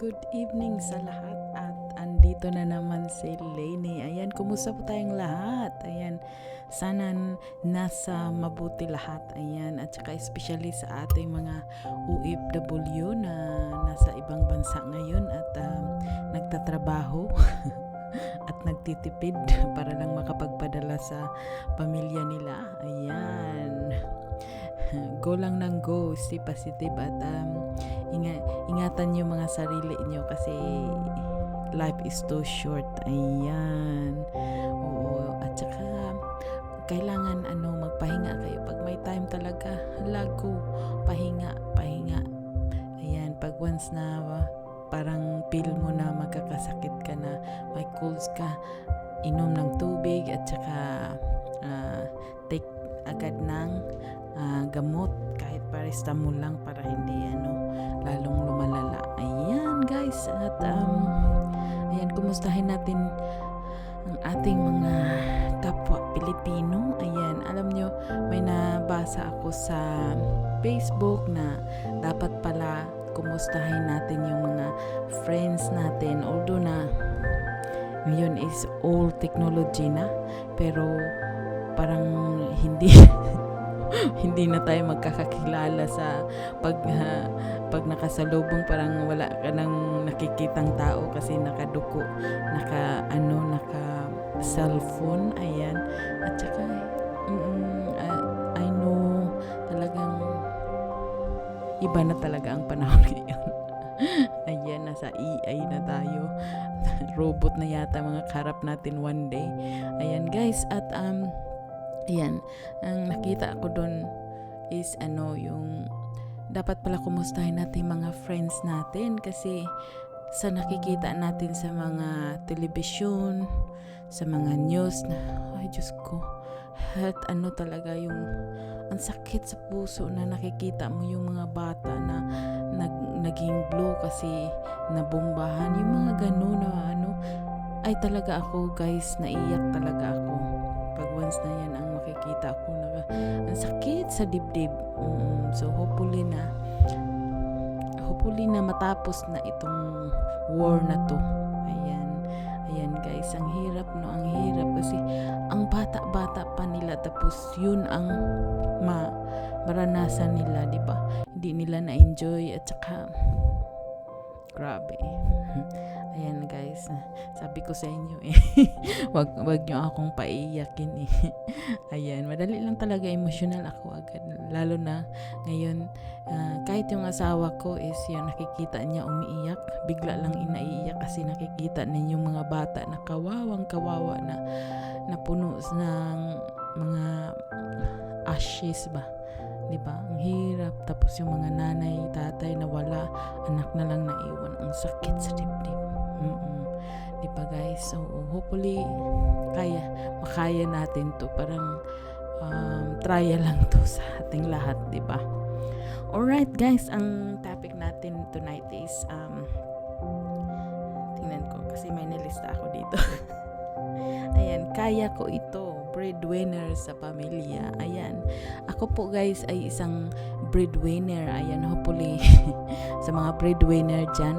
good evening sa lahat at andito na naman si Lainey. Ayan, kumusta po tayong lahat? Ayan, sana nasa mabuti lahat. Ayan, at saka especially sa ating mga OFW na nasa ibang bansa ngayon at um, nagtatrabaho at nagtitipid para lang makapagpadala sa pamilya nila. Ayan. Go lang ng go, stay positive at um, inga, ingatan yung mga sarili nyo kasi life is too short. Ayan. Oo. At saka, kailangan ano, magpahinga kayo. Pag may time talaga, lago, pahinga, pahinga. Ayan, pag once na uh, parang feel mo na magkakasakit ka na, may colds ka, inom ng tubig at saka ah, take agad ng ah, gamot kahit paracetamol lang para hindi ano lalong lumalala. Ayan guys at um, ayan kumustahin natin ang ating mga kapwa Pilipino. Ayan, alam nyo, may nabasa ako sa Facebook na dapat pala kumustahin natin yung mga friends natin. Although na ngayon is all technology na, pero parang hindi hindi na tayo magkakakilala sa pag ha, pag nakasalubong parang wala ka nang nakikitang tao kasi nakaduko naka ano naka cellphone ayan. At saka mm, I, I know talagang iba na talaga ang panahon ngayon. Ayan nasa AI na tayo. Robot na yata mga karap natin one day. Ayan guys at um Ayan, ang nakita ko doon is ano yung dapat pala kumustahin natin mga friends natin kasi sa nakikita natin sa mga telebisyon, sa mga news na ay Diyos ko, at ano talaga yung ang sakit sa puso na nakikita mo yung mga bata na nag, naging blue kasi nabombahan yung mga gano'n na ano ay talaga ako guys naiyak talaga ako pag once na yan ang makikita ko na ang sakit sa dibdib. Mm, so hopefully na hopefully na matapos na itong war na to. Ayan ayan guys ang hirap no? Ang hirap kasi ang bata-bata pa nila tapos yun ang ma maranasan nila di ba? Hindi nila na-enjoy at saka grabe. Ayan guys. Sabi ko sa inyo eh. Wag wag nyo akong paiyakin eh. Ayan madali lang talaga emotional ako agad. Lalo na ngayon ah, kahit yung asawa ko is yun nakikita niya umiiyak bigla lang inaiiyak kasi nakikita niya yung mga bata na kawawang kawawa na napuno ng mga ashes ba 'di ba? Ang hirap. Tapos yung mga nanay tatay na wala anak na lang naiwan. Ang sakit sa dibdib. Mm-mm. 'di ba guys? So hopefully kaya makaya natin to. Parang um, trial lang to sa ating lahat 'di ba? Alright guys. Ang topic natin tonight is um, tingnan ko kasi may nilista ako dito. Ayan kaya ko ito breadwinner sa pamilya. Ayan. Ako po guys ay isang breadwinner. Ayan hopefully sa mga breadwinner dyan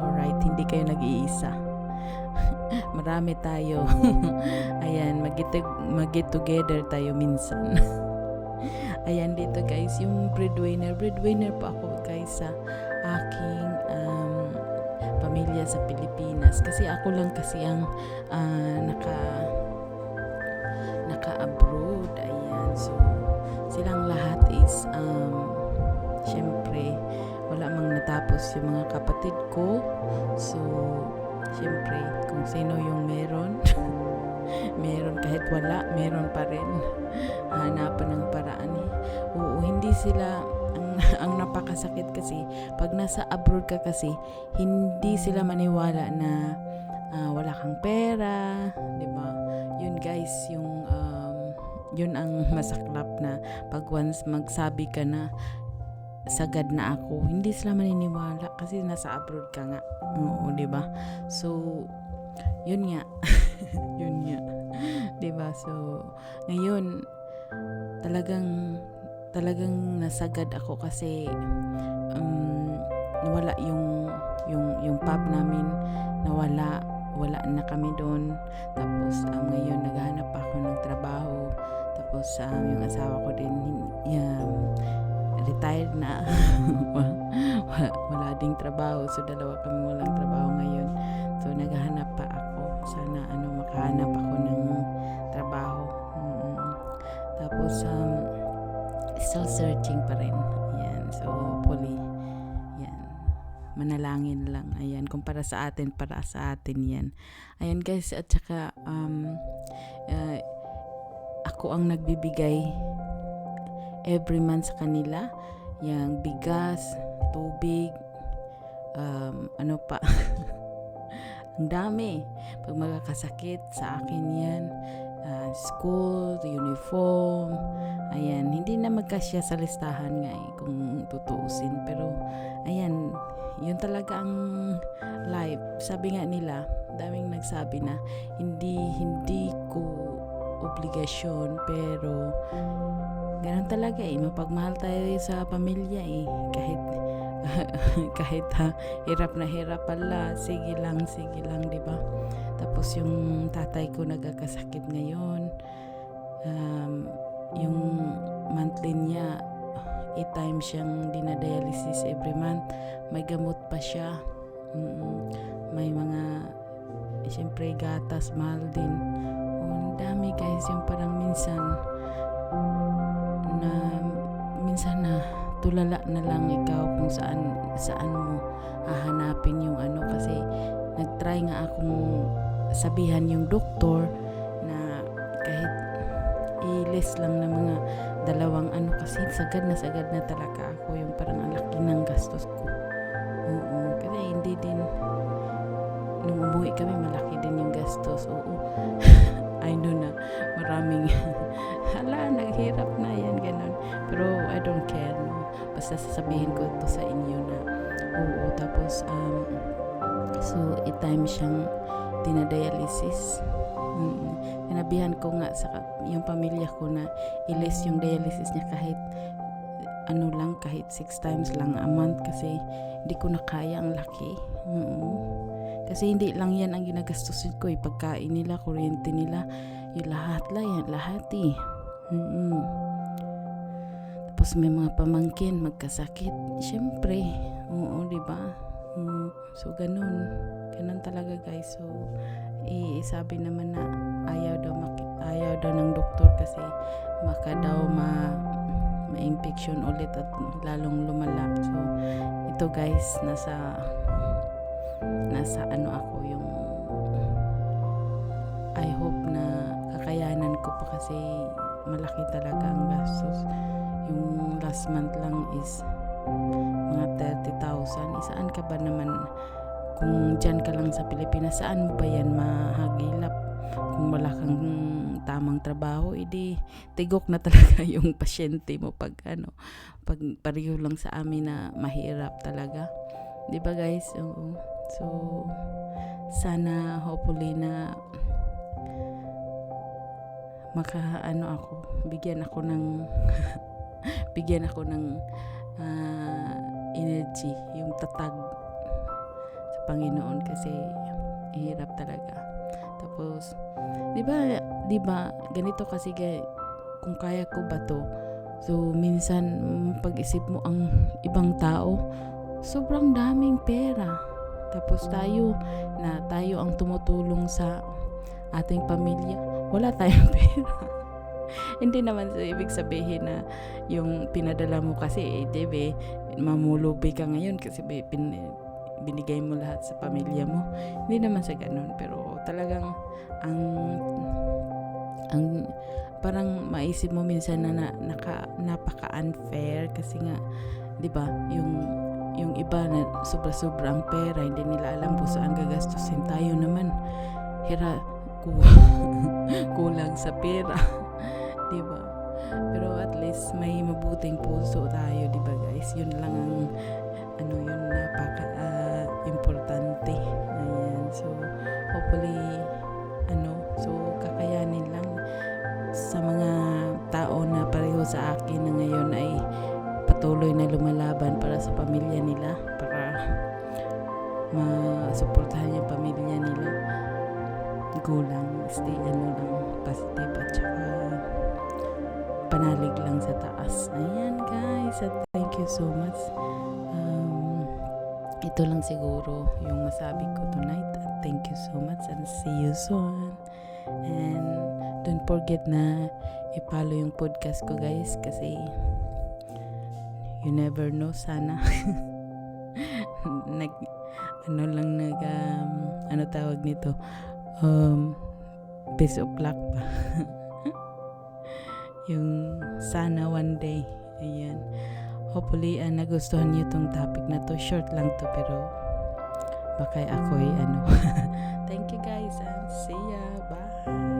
alright hindi kayo nag-iisa. Marami tayo. Ayan mag-get, mag-get together tayo minsan. Ayan dito guys yung breadwinner. Breadwinner po ako guys sa aking um, pamilya sa Pilipinas. Kasi ako lang kasi ang ah, naka natapos yung mga kapatid ko. So syempre kung sino yung meron meron kahit wala meron pa rin. Hanapan ng paraan eh. oo hindi sila ang, ang napakasakit kasi pag nasa abroad ka kasi hindi sila maniwala na ah, wala kang pera 'di ba? Yun guys yung um, yun ang masaklap na pag once magsabi ka na sagad na ako. Hindi sila maniniwala kasi nasa abroad ka nga. Oo di ba? So yun nga. Yun nga. Di ba? So ngayon talagang talagang nasagad ako kasi um, nawala yung yung yung pub namin. Nawala. Wala na kami doon. Tapos um, ngayon naghahanap ako ng trabaho. Tapos um, yung asawa ko din um, retired na. Wala, ding trabaho. So dalawa kami walang trabaho ngayon. So naghahanap pa ako. Sana ano makahanap ako ng trabaho. Mm. tapos um, still searching pa rin. Yan. So hopefully manalangin lang. Ayan. Kung para sa atin para sa atin yan. Ayan guys. At saka um, uh, ako ang nagbibigay every month sa kanila. Yung bigas tubig um, ano pa? Ang dami. Pag magkakasakit sa akin yan. Ah, school uniform. Ayan hindi na magkasya sa listahan nga eh, kung tutuusin. Pero ayan yun talaga ang life. Sabi nga nila daming nagsabi na hindi hindi ko obligasyon pero ganun talaga eh. Mapagmahal tayo sa pamilya eh. Kahit kahit ha, hirap na hirap pala. Sige lang sige lang di ba? Tapos yung tatay ko nagkakasakit ngayon. Um, yung monthly niya 8 times siyang dinadialysis every month. May gamot pa siya. Mm, may mga eh, siyempre gatas mahal din. Oh, ang dami guys yung parang minsan na minsan na tulala na lang ikaw kung saan saan mo hahanapin yung ano. Kasi nagtry nga akong sabihan yung doktor na kahit i-list lang ng mga dalawang ano kasi sagad na sagad na talaga ako yung parang ang laki ng gastos ko. Oo kasi hindi din nung umuwi kami malaki din yung gastos. Oo I know na maraming hala naghirap na yan ganun. Pero I don't care no. Basta sasabihin ko to sa inyo na oo tapos um, so i-time siyang dinadialysis. Mm Sinabihan ko nga sa yung pamilya ko na ilis yung dialysis niya kahit ano lang kahit six times lang a month kasi hindi ko na kaya ang laki. Mm kasi hindi lang yan ang ginagastusin ko eh. Pagkain nila kuryente nila yung lahat la yan lahat eh. Mm tapos may mga pamangkin magkasakit. Syempre oo di ba? Mm, so ganun. Ganun talaga guys. So eh, sabi naman na ayaw daw maki- ayaw daw ng doktor kasi maka daw ma ma-infection ulit at lalong lumala so ito guys nasa nasa ano ako yung I hope na kakayanan ko pa kasi malaki talaga ang gastos. Yung last month lang is mga 30,000 isaan ka ba naman kung dyan ka lang sa Pilipinas? Saan mo ba yan mahagilap? Kung wala kang tamang trabaho edi tigok na talaga yung pasyente mo pag ano pag pareho lang sa amin na mahirap talaga 'di ba guys? Oo. So sana hopefully na maka ano ako bigyan ako ng bigyan ako ng ah, energy yung tatag sa Panginoon kasi hirap talaga. Tapos 'di ba 'di ba ganito kasi ga- kung kaya ko ba to? So minsan pag-isip mo ang ibang tao sobrang daming pera. Tapos tayo na tayo ang tumutulong sa ating pamilya. Wala tayong pera. Hindi naman sa ibig sabihin na yung pinadala mo kasi eh, diba, mamulubi ka ngayon kasi bi- pin, binigay mo lahat sa pamilya mo. Hindi naman sa ganun. Pero talagang ang ang parang maisip mo minsan na, na naka, napaka unfair kasi nga 'di ba yung yung iba na sobra-sobra ang pera hindi nila alam kung saan gagastusin. Tayo naman hira ku- kulang sa pera 'di ba? Pero at least may mabuting puso tayo 'di ba guys? Yun lang ang ano yun napaka ah, importante. Ayan so hopefully ano so kakayanin lang sa mga tao na pareho sa akin na ngayon ay patuloy na lumalaban para sa pamilya nila para masuportahan yung pamilya nila. Gulang stay ano lang positive at saka panalig lang sa taas. Ayan guys at thank you so much. Um, ito lang siguro yung masabi ko tonight. At thank you so much and see you soon. And don't forget na i-follow yung podcast ko guys kasi you never know sana. Nag ano lang nag um, ano tawag nito? Um best of luck pa. Yung sana one day. Ayan. Hopefully uh, nagustuhan niyo tong topic na to. Short lang to pero baka ako'y ano. Thank you guys and see ya. Bye